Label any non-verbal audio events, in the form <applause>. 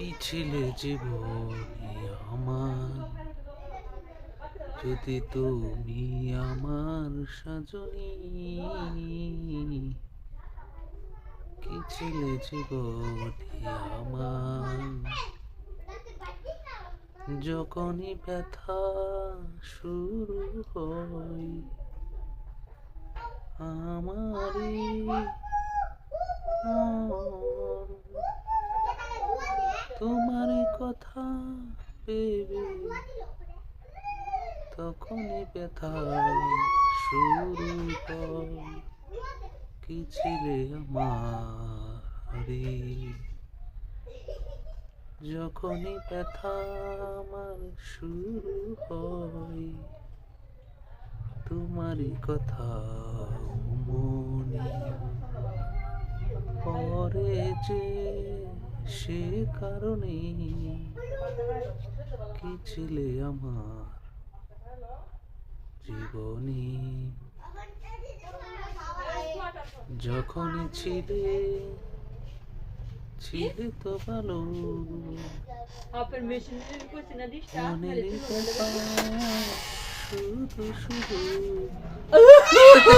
কি ছিলে জীবনে আমার? যদি তুমি আমার সাজনী, কি ছিলে জীবনে আমার? যখনই ব্যথা শুরু হয়, আমারই মন তোমারই কথা ভেবে তখনই ব্যথা শুরু হয়। কি ছিলে আমারে? যখনই ব্যথা আমার শুরু হয়, তোমারই কথা মনে পরে যে সে কারণে কি ছিলে আমার জীবনে? যখনই ছিলে ছিলে তো ভালো। শুধু শুধু। <laughs>